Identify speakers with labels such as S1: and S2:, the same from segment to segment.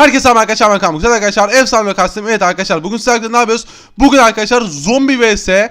S1: Herkese merhaba arkadaşlar ben. Güzel arkadaşlar efsane ve kastım. Evet arkadaşlar bugün sizlerle ne yapıyoruz? Bugün arkadaşlar zombi vs e,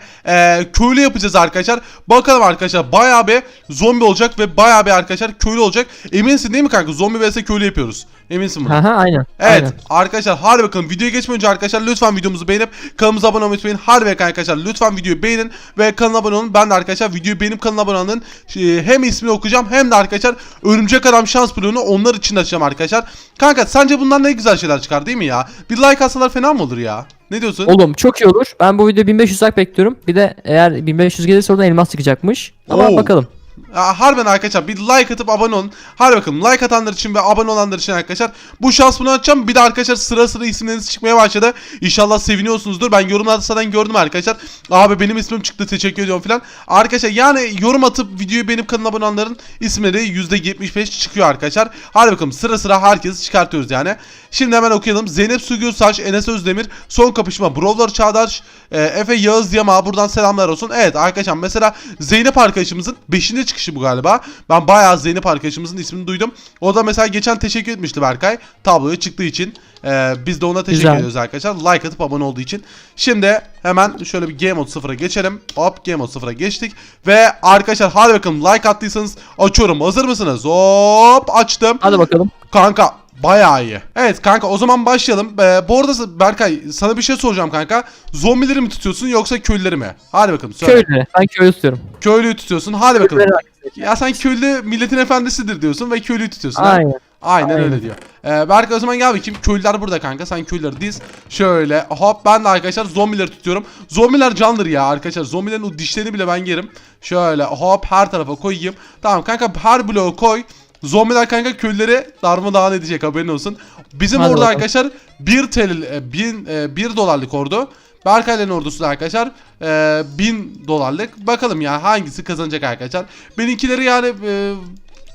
S1: köylü yapacağız arkadaşlar. Bakalım arkadaşlar bayağı bir zombi olacak ve bayağı bir arkadaşlar köylü olacak. Eminsin değil mi kanka? Zombi vs köylü yapıyoruz. Eminsin buna.
S2: Aha aynen.
S1: Evet
S2: aynen.
S1: arkadaşlar hadi bakalım videoya geçmeden önce arkadaşlar lütfen videomuzu beğenip kanalımıza abone olmayı unutmayın. Bakalım arkadaşlar lütfen videoyu beğenin ve kanala abone olun. Ben de arkadaşlar videoyu beğenip kanala abone olun. Ee, Hem ismini okuyacağım hem de arkadaşlar örümcek adam şans bloğunu onlar için açacağım arkadaşlar. Kanka sence bundan ne güzel şeyler çıkar değil mi ya? Bir like atsalar fena mı olur ya? Ne diyorsun?
S2: Oğlum çok iyi olur. Ben bu videoda 1500 like bekliyorum. Bir de eğer 1500 gelirse oradan elmas çıkacakmış. Ama
S1: Oo.
S2: bakalım.
S1: Ya, harbiden arkadaşlar bir like atıp abone olun. Hadi bakalım like atanlar için ve abone olanlar için arkadaşlar bu şans bunu açacağım. Bir de arkadaşlar sıra sıra isimleriniz çıkmaya başladı. İnşallah seviniyorsunuzdur. Ben yorumlarda zaten gördüm arkadaşlar. Abi benim ismim çıktı teşekkür ediyorum falan. Arkadaşlar yani yorum atıp videoyu benim kanala abone olanların isimleri %75 çıkıyor arkadaşlar. Hadi bakalım sıra sıra herkesi çıkartıyoruz yani. Şimdi hemen okuyalım. Zeynep Sugül Saç, Enes Özdemir, Son Kapışma, Brovlar Çağdaş, e, Efe Yağız Yama buradan selamlar olsun. Evet arkadaşlar mesela Zeynep arkadaşımızın 5. çıkışı bu galiba. Ben bayağı Zeynep arkadaşımızın ismini duydum. O da mesela geçen teşekkür etmişti Berkay. Tabloya çıktığı için. E, biz de ona teşekkür
S2: Güzel.
S1: ediyoruz arkadaşlar. Like atıp abone olduğu için. Şimdi hemen şöyle bir Game Mode 0'a geçelim. Hop Game Mode 0'a geçtik. Ve arkadaşlar hadi bakalım like attıysanız açıyorum. Hazır mısınız? Hop açtım.
S2: Hadi bakalım.
S1: Kanka bayağı iyi. Evet kanka o zaman başlayalım. Ee, bu arada Berkay sana bir şey soracağım kanka. Zombileri mi tutuyorsun yoksa köylüleri mi? Hadi bakalım söyle.
S2: Köylü. Ben köylü tutuyorum.
S1: Köylüyü tutuyorsun. Hadi bakalım.
S2: Köylüleri.
S1: Ya sen köylü milletin efendisidir diyorsun ve köylüyü tutuyorsun. ha?
S2: Aynen.
S1: Aynen,
S2: Aynen.
S1: öyle diyor. Ee, Berkay o zaman gel bakayım. Köylüler burada kanka. Sen köylüleri diz. Şöyle. Hop ben de arkadaşlar zombileri tutuyorum. Zombiler candır ya arkadaşlar. Zombilerin o dişlerini bile ben yerim. Şöyle hop her tarafa koyayım. Tamam kanka her bloğu koy. Zombiler kanka köylüleri darmadağın edecek haberin olsun. Bizim
S2: Hadi
S1: orada
S2: bakalım.
S1: arkadaşlar 1 TL, e, 1000, e, 1 dolarlık ordu. Berkay'ın ordusu da arkadaşlar e, 1000 dolarlık. Bakalım ya hangisi kazanacak arkadaşlar. Benimkileri yani e,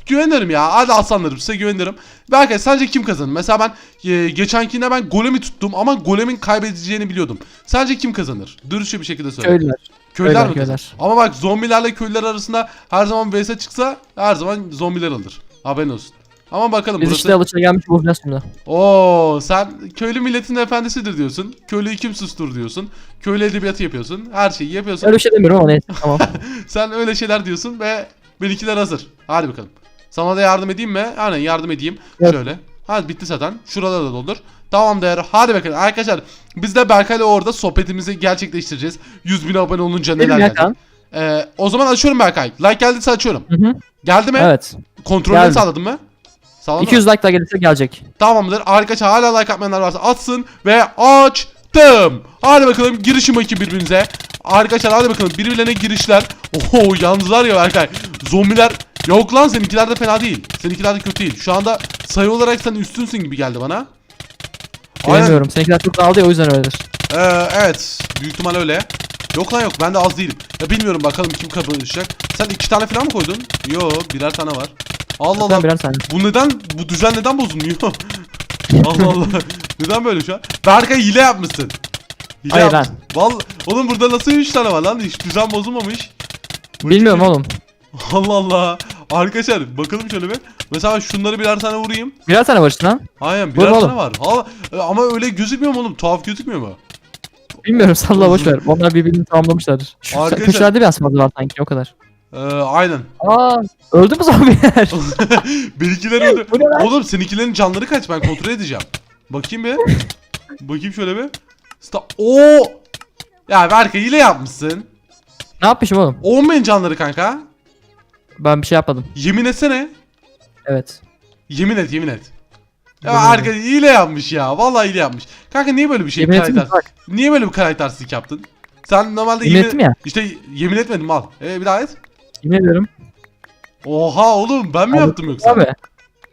S1: güvenirim ya. Hadi aslanlarım size güvenirim. Berkay sence kim kazanır? Mesela ben e, geçenkinde ben golemi tuttum ama golemin kaybedeceğini biliyordum. Sence kim kazanır? Dürüstçe bir şekilde söyle.
S2: Köylüler.
S1: Köylüler mi kazanır? Ama bak zombilerle köylüler arasında her zaman vs çıksa her zaman zombiler alır. Haberin olsun. Ama bakalım
S2: Biz
S1: burası.
S2: işte alışa gelmiş bulacağız şimdi.
S1: Oo sen köylü milletin efendisidir diyorsun. Köylüyü kim sustur diyorsun. Köylü edebiyatı yapıyorsun. Her şeyi yapıyorsun.
S2: Öyle bir şey demiyorum ama neyse tamam.
S1: Sen öyle şeyler diyorsun ve benimkiler hazır. Hadi bakalım. Sana da yardım edeyim mi? Aynen yardım edeyim.
S2: Evet.
S1: Şöyle. Hadi bitti zaten. Şurada da doldur. Tamam değer. Hadi bakalım. Arkadaşlar biz de Berkay'la orada sohbetimizi gerçekleştireceğiz. 100 bin abone olunca neler gelecek. Ee, o zaman açıyorum Berkay. Like geldiyse açıyorum.
S2: Hı hı.
S1: Geldi mi?
S2: Evet.
S1: Kontrolünü
S2: Geldi.
S1: sağladın mı? Sağladın mı?
S2: 200 like daha gelirse gelecek.
S1: Tamamdır. Arkadaşlar hala like atmayanlar varsa atsın ve açtım. Hadi bakalım girişin bakayım birbirinize. Arkadaşlar hadi bakalım birbirlerine girişler. Oho yalnız var ya Berkay. Zombiler yok lan seninkiler de fena değil. Seninkiler de kötü değil. Şu anda sayı olarak sen üstünsün gibi geldi bana.
S2: Bilmiyorum. Seninkiler çok dağıldı ya o yüzden öyledir.
S1: Ee, evet. Büyük ihtimal öyle. Yok lan yok. Ben de az değilim. Ya bilmiyorum bakalım kim kapışacak. Sen iki tane falan mı koydun? Yo birer tane var. Allah Allah.
S2: Birer tane.
S1: Bu neden bu düzen neden bozulmuyor? Allah Allah. neden böyle şu an? Berkay hile yapmışsın. Hile
S2: Hayır
S1: yapmışsın. Vallahi oğlum burada nasıl 3 tane var lan? Hiç düzen bozulmamış. Bu
S2: Bilmiyorum
S1: iki-
S2: oğlum.
S1: Allah Allah. Arkadaşlar bakalım şöyle bir. Mesela şunları birer tane vurayım.
S2: Birer tane var işte lan.
S1: Aynen birer tane
S2: oğlum.
S1: var. Ha, e, ama öyle gözükmüyor mu oğlum? Tuhaf gözükmüyor mu?
S2: Bilmiyorum salla boş ver. Onlar birbirini tamamlamışlardır. Şu
S1: Arkadaşlar-
S2: köşelerde bir asmadı var sanki o kadar.
S1: Ee, aynen.
S2: Aa, öldü mü zombiler?
S1: Benimkiler öldü.
S2: Bu ne lan?
S1: Oğlum seninkilerin canları kaç? Ben kontrol edeceğim. Bakayım bir. Bakayım şöyle bir. Sta Oo! Ya Berkay hile yapmışsın.
S2: ne yapmışım oğlum?
S1: 10 bin canları kanka.
S2: Ben bir şey yapmadım.
S1: Yemin etsene.
S2: Evet.
S1: Yemin et yemin et. Ya arkadaş hile yapmış ya. Vallahi hile yapmış. Kanka niye böyle bir şey
S2: Yemin ettim
S1: karakter?
S2: Bak.
S1: Niye böyle bir karaktersizlik yaptın? Sen normalde
S2: Yemin ettim ya.
S1: İşte yemin etmedim al. Ee, bir daha et.
S2: Yemin ediyorum.
S1: Oha oğlum ben mi
S2: Abi,
S1: yaptım yoksa?
S2: Abi.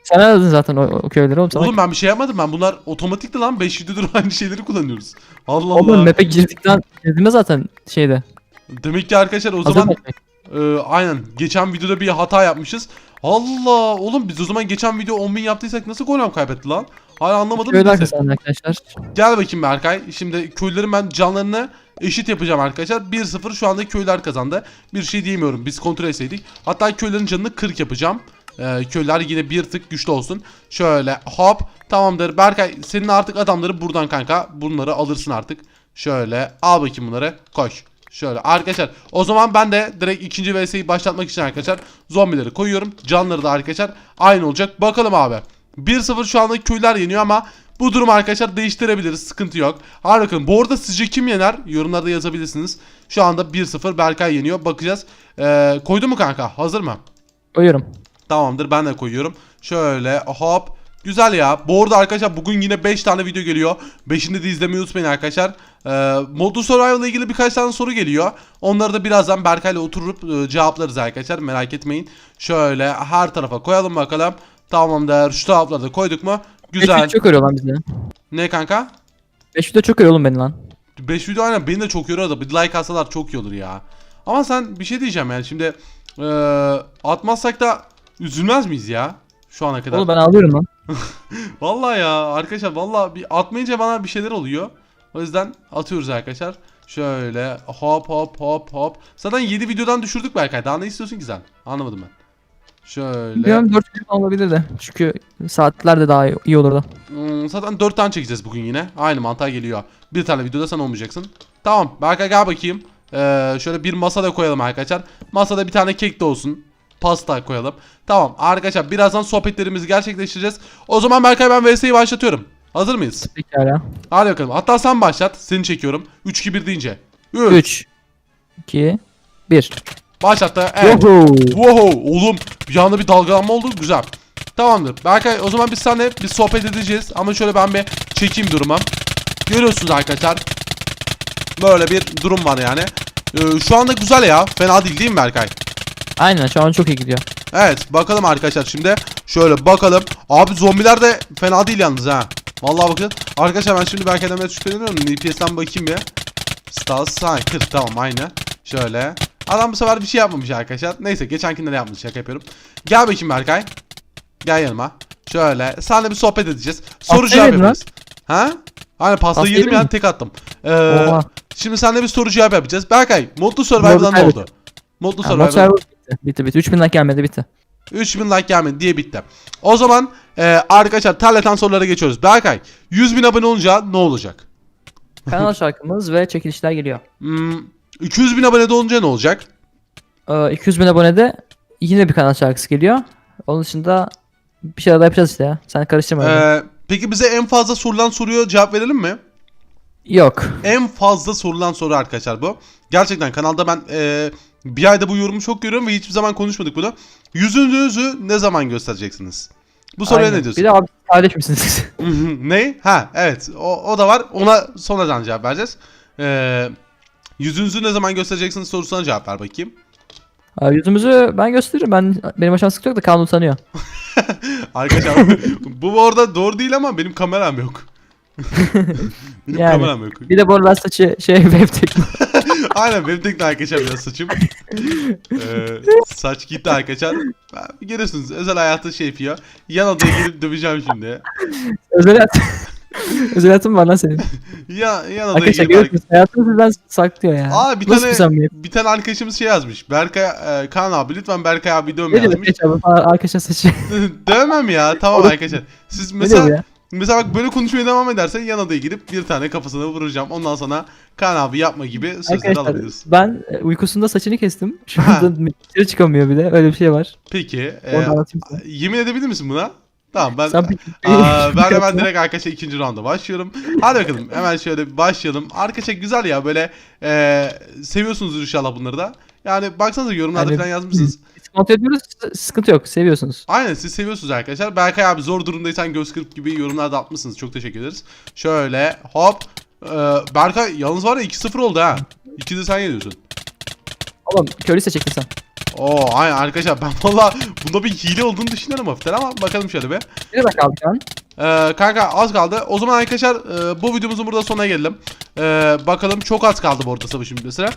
S2: Sen aradın zaten o, o köyleri oğlum sana.
S1: Oğlum ben bir şey yapmadım. Ben bunlar otomatikti lan. 5 videodur aynı şeyleri kullanıyoruz. Allah
S2: Oğlum
S1: Allah.
S2: map'e girdikten girdiğinde zaten şeyde.
S1: Demek ki arkadaşlar o
S2: Hazır
S1: zaman
S2: mı?
S1: E, aynen geçen videoda bir hata yapmışız. Allah oğlum biz o zaman geçen video 10.000 yaptıysak nasıl golem kaybetti lan? Hala anlamadım.
S2: Kazandı arkadaşlar.
S1: Gel bakayım Berkay. Şimdi köylülerin ben canlarını eşit yapacağım arkadaşlar. 1-0 şu anda köylüler kazandı. Bir şey diyemiyorum. Biz kontrol etseydik. Hatta köylülerin canını 40 yapacağım. Ee, köyler yine bir tık güçlü olsun. Şöyle hop tamamdır. Berkay senin artık adamları buradan kanka. Bunları alırsın artık. Şöyle al bakayım bunları. Koş. Şöyle arkadaşlar o zaman ben de direkt ikinci vs'yi başlatmak için arkadaşlar zombileri koyuyorum. Canları da arkadaşlar aynı olacak. Bakalım abi. 1-0 şu anda köyler yeniyor ama bu durum arkadaşlar değiştirebiliriz. Sıkıntı yok. Hadi bakalım. Bu arada sizce kim yener? Yorumlarda yazabilirsiniz. Şu anda 1-0 Berkay yeniyor. Bakacağız. Ee, koydu mu kanka? Hazır mı?
S2: Koyuyorum.
S1: Tamamdır ben de koyuyorum. Şöyle hop. Güzel ya. Bu arada arkadaşlar bugün yine 5 tane video geliyor. 5'ini de izlemeyi unutmayın arkadaşlar. Ee, Modlu Survival ile ilgili birkaç tane soru geliyor. Onları da birazdan Berkay ile oturup e, cevaplarız arkadaşlar. Merak etmeyin. Şöyle her tarafa koyalım bakalım. Tamamdır. Şu taraflara da koyduk mu?
S2: 5
S1: Güzel.
S2: video çok yoruyor lan bizi.
S1: Ne kanka?
S2: 5 video çok yoruyor oğlum beni lan.
S1: 5 video aynen beni de çok yoruyor da bir like atsalar çok iyi olur ya. Ama sen bir şey diyeceğim yani şimdi e, atmazsak da üzülmez miyiz ya? Şu ana kadar.
S2: Oğlum ben ağlıyorum lan.
S1: Vallahi ya arkadaşlar vallahi bir atmayınca bana bir şeyler oluyor. O yüzden atıyoruz arkadaşlar. Şöyle hop hop hop hop. Zaten 7 videodan düşürdük Berkay. Daha ne istiyorsun ki sen? Anlamadım ben. Şöyle.
S2: Bilmiyorum 4 video falan olabilir de. Çünkü saatler de daha iyi olurdu.
S1: Hmm, zaten 4 tane çekeceğiz bugün yine. Aynı mantığa geliyor. Bir tane videoda sen olmayacaksın. Tamam Berkay gel bakayım. Ee, şöyle bir masa da koyalım arkadaşlar. Masada bir tane kek de olsun. Pasta koyalım. Tamam arkadaşlar birazdan sohbetlerimizi gerçekleştireceğiz. O zaman Berkay ben VS'yi başlatıyorum. Hazır mıyız?
S2: Pekala.
S1: Hadi bakalım. Hatta sen başlat. Seni çekiyorum. 3 2 1 deyince. 3.
S2: 3 2 1
S1: Başlattı. Evet. Wow oğlum bir anda bir dalgalanma oldu. Güzel. Tamamdır. Berkay o zaman biz seninle bir sohbet edeceğiz. Ama şöyle ben bir çekeyim duruma. Görüyorsunuz arkadaşlar. Böyle bir durum var yani. Ee, şu anda güzel ya. Fena değil değil mi Berkay?
S2: Aynen şu an çok iyi gidiyor.
S1: Evet bakalım arkadaşlar şimdi. Şöyle bakalım. Abi zombiler de fena değil yalnız ha. Vallahi bakın. Arkadaşlar ben şimdi Berkay'dan biraz şüpheleniyorum. NPS'den bakayım bir. Stas ha 40 tamam aynı. Şöyle. Adam bu sefer bir şey yapmamış arkadaşlar. Neyse geçenkinde de yapmış şaka yapıyorum. Gel bakayım Berkay. Gel yanıma. Şöyle. Seninle bir sohbet edeceğiz. Soru
S2: Pasta
S1: cevap yapacağız. Ha? Aynen pasta yedim
S2: yedin
S1: ya
S2: mi?
S1: tek attım. Ee,
S2: Oha.
S1: şimdi seninle bir soru cevap yapacağız. Berkay, Modlu Survival'dan ne oldu? Modlu
S2: bitti. Bitti bitti. 3000 like gelmedi bitti.
S1: 3000 like gelmedi diye bitti. O zaman e, arkadaşlar terleten sorulara geçiyoruz. Berkay 100 bin abone olunca ne olacak?
S2: Kanal şarkımız ve çekilişler geliyor.
S1: Hmm, 200 bin abone de olunca ne olacak?
S2: Ee, 200 bin abonede yine bir kanal şarkısı geliyor. Onun dışında bir şeyler daha yapacağız işte ya. Sen karıştırma.
S1: Ee, peki bize en fazla sorulan soruya cevap verelim mi?
S2: Yok.
S1: En fazla sorulan soru arkadaşlar bu. Gerçekten kanalda ben e, bir ayda bu yorumu çok görüyorum ve hiçbir zaman konuşmadık bunu. Yüzünüzü ne zaman göstereceksiniz? Bu soruya
S2: Aynen.
S1: ne diyorsun?
S2: Bir de abi kardeş misiniz?
S1: ne? Ha evet o, o da var. Ona sonradan cevap vereceğiz. Ee, yüzünüzü ne zaman göstereceksiniz sorusuna cevap ver bakayım.
S2: Abi yüzümüzü ben gösteririm. Ben benim aşağıma sıkıntı yok da kanun utanıyor.
S1: Arkadaşlar bu bu arada doğru değil ama benim kameram yok. benim
S2: Yani.
S1: kameram yok.
S2: Bir de bu arada saçı şey web tekno.
S1: Aynen benim tek de arkadaşlar biraz saçım. Ee, saç gitti arkadaşlar. Ben- Görüyorsunuz özel hayatı şey yapıyor. Yan odaya girip döveceğim şimdi.
S2: Özel hayat. Özel hayatım var lan senin.
S1: Ya, yan odaya
S2: Arkadaşlar
S1: girip
S2: görüyorsunuz hayatını sizden saklıyor ya.
S1: Aa bir
S2: Nasıl
S1: tane
S2: bir samimiyet?
S1: bir tane arkadaşımız şey yazmış. Berkay e, Kaan abi lütfen Berkay abi dövme
S2: Ne diyor
S1: yazmış.
S2: falan arkadaşlar saçı.
S1: Dövmem ya tamam arkadaşlar. Siz
S2: ne diyor bu
S1: mesela
S2: ya?
S1: Mesela bak böyle konuşmaya devam edersen yan odaya girip bir tane kafasına vuracağım. Ondan sonra Kaan abi yapma gibi sözler
S2: Arkadaşlar
S1: alabiliriz.
S2: ben e, uykusunda saçını kestim. Şu
S1: Ha.
S2: anda dışarı çıkamıyor bir de. Öyle bir şey var.
S1: Peki e,
S2: Orada anlatayım sana.
S1: yemin edebilir misin buna? Tamam ben
S2: Sen peki-
S1: Aa, ben hemen direkt arkadaşlar ikinci rounda başlıyorum. Hadi bakalım hemen şöyle bir başlayalım. Arkadaşlar güzel ya böyle e, seviyorsunuz inşallah bunları da. Yani baksanıza yorumlarda
S2: Yani-
S1: falan yazmışsınız.
S2: Kontrol ediyoruz. Sıkıntı yok. Seviyorsunuz.
S1: Aynen siz seviyorsunuz arkadaşlar. Berkay abi zor durumdaysan göz kırp gibi yorumlarda atmışsınız. Çok teşekkür ederiz. Şöyle hop. Ee, Berkay yalnız var ya 2-0 oldu ha. 2 de sen geliyorsun.
S2: Oğlum körü seçecektin sen.
S1: Oo aynen arkadaşlar ben valla bunda bir hile olduğunu düşünüyorum hafiften ama bakalım şöyle bir.
S2: Ne kadar kaldı kan?
S1: Ee, kanka az kaldı. O zaman arkadaşlar e, bu videomuzun burada sonuna gelelim. Ee, bakalım çok az kaldı bu arada savaşın bitmesine.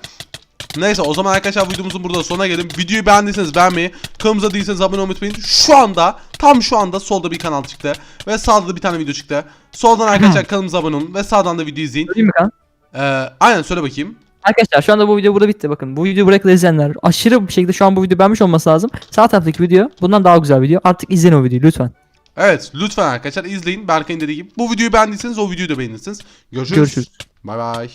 S1: Neyse o zaman arkadaşlar videomuzun burada sonuna gelelim. Videoyu beğendiyseniz beğenmeyi, kanalımıza değilseniz abone olmayı unutmayın. Şu anda tam şu anda solda bir kanal çıktı ve sağda da bir tane video çıktı. Soldan arkadaşlar kanalımıza abone olun ve sağdan da video izleyin.
S2: Söyleyeyim mi kan?
S1: Ee, aynen söyle bakayım.
S2: Arkadaşlar şu anda bu video burada bitti bakın. Bu videoyu buraya kadar izleyenler aşırı bir şekilde şu an bu video beğenmiş olması lazım. Sağ taraftaki video bundan daha güzel video. Artık izleyin o videoyu lütfen.
S1: Evet lütfen arkadaşlar izleyin. Berkay'ın dediği gibi. Bu videoyu beğendiyseniz o videoyu da beğenirsiniz. Görüşürüz.
S2: Görüşürüz.
S1: Bay bay.